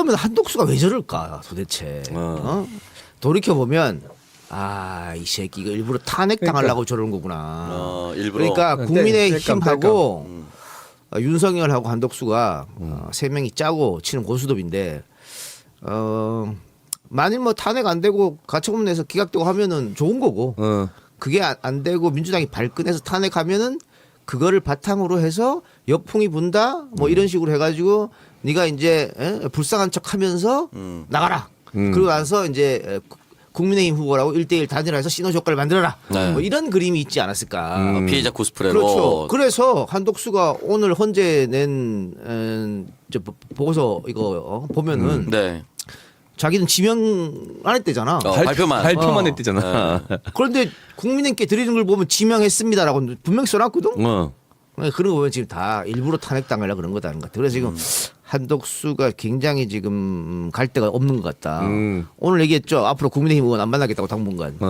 그러면 한독수가 왜 저럴까 도대체? 어. 어? 돌이켜 보면 아 이 새끼 이거 일부러 탄핵 당하려고 저러는 거구나. 어, 일부러. 그러니까 네, 국민의 힘하고 음. 어, 윤석열하고 한덕수가 어, 세 명이 짜고 치는 고수톱인데 어 만일 뭐 탄핵 안 되고 가처분 내서 기각되고 하면은 좋은 거고 어. 그게 안, 안 되고 민주당이 발끈해서 탄핵하면은 그거를 바탕으로 해서 역풍이 분다 뭐 음. 이런 식으로 해가지고 네가 이제 에? 불쌍한 척하면서 음. 나가라 음. 그러고 나서 이제 국민의힘 후보라고 1대1 단일화해서 시너지 효과를 만들어라 네. 뭐 이런 그림이 있지 않았을까 어, 피해자 코스프레로. 그렇죠. 그래서 한독수가 오늘 헌재 낸 음, 저 보- 보고서 이거 어, 보면은 네. 자기는 지명 안 했대잖아. 어, 발표만. 발표만 어. 했대잖아. 그런데 국민님께 드리는 걸 보면 지명했습니다라고 분명히 써놨거든. 어. 네, 그런 거 보면 지금 다 일부러 탄핵당하려 그런 거다는 것 같아요. 그래서 지금 한덕수가 굉장히 지금 갈 데가 없는 것 같다. 음. 오늘 얘기했죠. 앞으로 국민의힘 의원 안 만나겠다고 당분간.